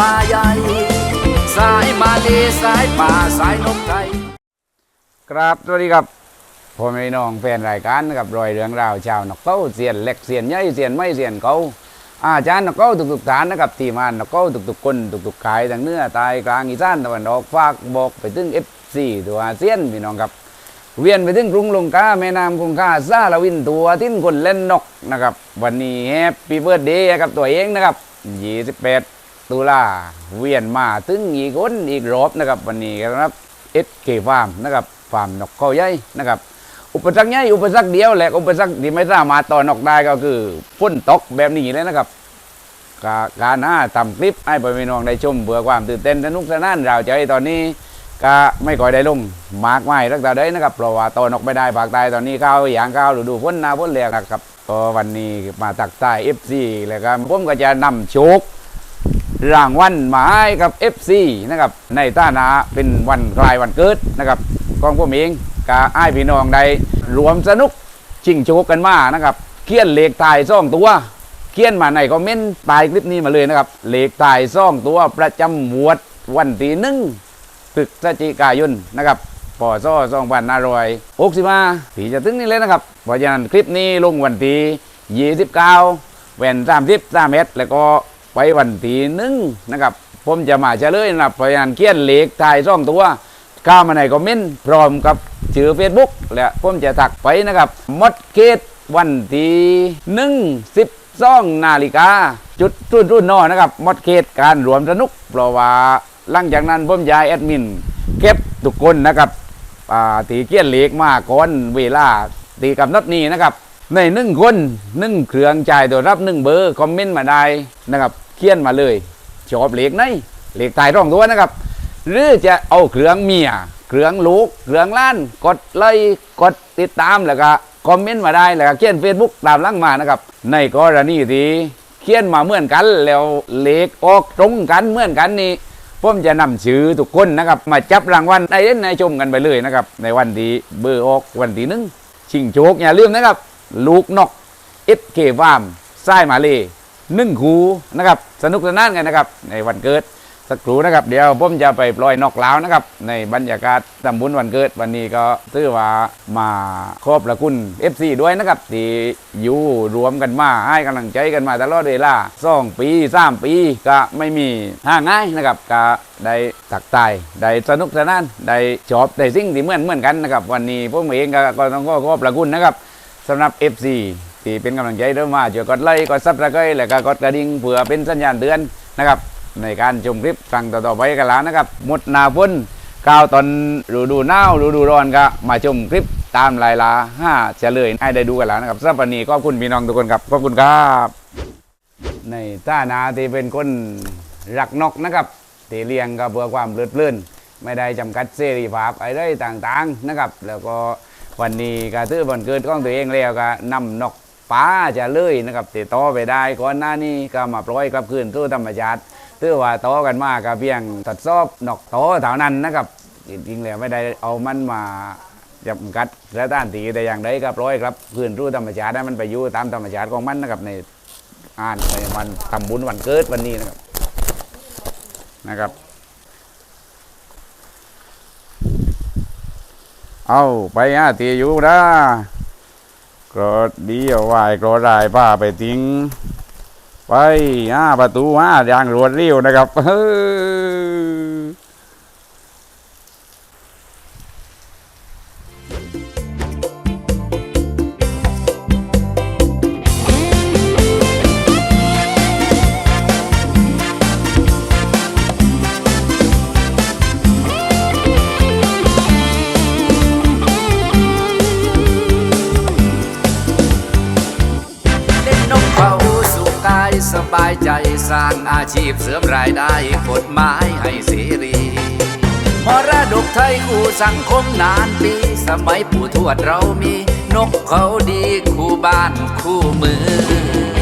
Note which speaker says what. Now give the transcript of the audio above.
Speaker 1: ป่าใหญ่สายมาเลสายป่าสายนกไทย
Speaker 2: ครับสวัสดีครับพ่อแม่น้องแฟนรายการนะครับรอยเรื่องราวชาวนกเก้าเสียนเล็กเสียนใหญ่เสียนไม่เสียนเก้าอาจารย์นกเก้าทุกๆฐานนะครับทีมานนกเก้าทุกๆคนทุกๆกขายทางเนื้อใต้กลางอีสานตะวันออกฝากบอกไปถึง F4 ตัวอาเซียนพี่น้องครับ เวียนไปถึงกรุงลงกาแม่น้ำคงคาซาลาวินตัวทิ้นคนเล่นนกนะครับ วันนี้แฮปปี้เบิร์ดเดย์กับตัวเองนะครับ28 ตุลาเวียนมาถึงอีกคนอีกรอบนะครับวันนี้นะครับเอสเคฟาร์มนะครับฟาร์มนกเขาใหญ่นะครับอุปสรรคใหญ่อุปสรรคเดียวแหละอุปสรรคที่ไม่สามารถต่อนกได้ก็คือฝนตกแบบนี้เลยนะครับกาการหน้าทำคลิปให้พี่น้องได้ชมเบื่อความตื่นเต้นสนุกสนานเราใจตอนนี้ก็ไม่ค่อยได้ลงมากไม่รักษาได้นะครับเพราะว่าตอนออกไม่ได้ภาคใต้ตอนนี้ข้าวอย่างข้าวฤดูฝนหนาฝนแรงนะครับก็วันนี้มาตักใต้ FC แล้วก็ผมก็จะนำโชค รางวัลมาให้กับ FC นะครับในฐานะเป็นวันคลายวันเกิดนะครับของผมเองก็ให้พี่น้องได้รวมสนุกชิงโชคกันมานะครับเขียนเลขถ่ายซ่องตัวเขียนมาในคอมเมนต์ใต้คลิปนี้มาเลยนะครับเลขถ่ายซ่องตัวประจำหมวดวันที่หนึ่งพฤศจิกายนนะครับปศ2565ที่จะถึงนี้เลยนะครับเพราะฉะนั้นคลิปนี้ลงวันที่29แวน30 3เมตรแล้วก็ ไปวันที่หนึ่งนะครับ ผมจะมาเฉลยนะครับพราะฉะนั้นเขียนเหลขถ่ายซ่องตัวเข้ามาในคอมเมนต์พร้อมกับชื่อ Facebook และผมจะถักไปนะครับมดเกตวันที่หนึ่งสิบซ่องนาฬิกาจุดรุ่นรุ่นนอนะครับมดเขตการรวมสนุกเพราะว่าหลังจากนั้นผมยายแอดมินเก็บทุกคนนะครับตีเกี้ยนเหล็กมาก่อนเวลาตีกำหนดนี้นะครับ ในหนึ่งคนหนึ่งเครื่องจ่ายตัวรับหนึ่งเบอร์คอมเมนต์มาได้นะครับ เขียนมาเลยชอบเหล็กไหนเหล็กตายร่องตัวนะครับ หรือจะเอาเครื่องเมียเครื่องลูกเครื่องล้านกดไลค์กดติดตามแล้วก็คอมเมนต์มาได้แล้วก็เขียนเฟซบุ๊กตามลังมานะครับในกรณีที่เขียนมาเหมือนกัน แล้วเลขออกตรงกันเหมือนกันนี่ผมจะนำชื่อทุกคนนะครับ มาจับรางวัลในเล่นในชมกันไปเลยนะครับ ในวันที่เบอร์ออกวันที่หนึ่งชิงโชคอย่าลืมนะครับ ลูกนกเอฟเคฟาร์มไส้มาเลย หนึ่งคูนะครับสนุกสนานกันนะครับในวันเกิดสักครู่นะครับ เดี๋ยวผมจะไปปล่อยนกล้วนะครับ ในบรรยากาศทำบุญวันเกิดวันนี้ก็ถือว่ามาขอบพระคุณ FC ด้วยนะครับที่อยู่รวมกันมาให้กำลังใจกันมาตลอดเวลาสองปีสามปีก็ไม่มีห่างง่ายนะครับก็ได้ตักตายได้สนุกสนานได้ชอบได้สิ่งที่เหมือนเหมือนกันนะครับ วันนี้ผมเองก็ต้องขอขอบพระคุณนะครับสำหรับ FC ที่เป็นกำลังใจเริ่มมาช่วยกดไลค์กดซับสไครต์แล้วก็กดกระดิ่งเพื่อเป็นสัญญาณเตือนนะครับ ในการชมคลิปครั้งต่อๆไปกันแล้วนะครับหมดหนาฝนก้าวตอนฤดูหนาวฤดูร้อนก็มาชมคลิปตามลายลาห้าเฉลยให้ได้ดูกันแล้วนะครับสำหรับวันนี้ขอบคุณพี่น้องทุกคนครับขอบคุณครับ ในท่านาที่เป็นคนรักนกนะครับที่เลี้ยงก็เพื่อความเพลิดเพลินไม่ได้จำกัดเสรีภาพอะไรต่างๆนะครับ แล้วก็วันนี้ก็ถือวันเกิดของตัวเองแล้วก็นำนก ป้าจะเลยนะครับติดต่อไปได้ก่อนหน้านี้ก็มาปล่อยกลับคืนสู่ธรรมชาติถือว่าโตกันมากก็เพียงทดสอบนกโตเท่านั้นนะครับจริงๆแล้วไม่ได้เอามันมาจำกัดสถานที่แต่อย่างใดก็ปล่อยครับคืนรู้ธรรมชาติให้มันไปอยู่ตามธรรมชาติของมันนะครับในอ่านในวันทำบุญวันเกิดวันนี้นะครับนะครับ เอาไปฮะตีอยู่นะ ก็ดีเอาไว้ก็ได้ป้าไปทิ้ง ไปห้าประตูห้าอย่างรวดเร็วนะครับเฮ้
Speaker 1: สร้างอาชีพเสริมรายได้กฎหมายให้เสรีมรดกไทยคู่สังคมนานปี สมัยปู่ทวดเรามี นกเขาดีคู่บ้านคู่เมือง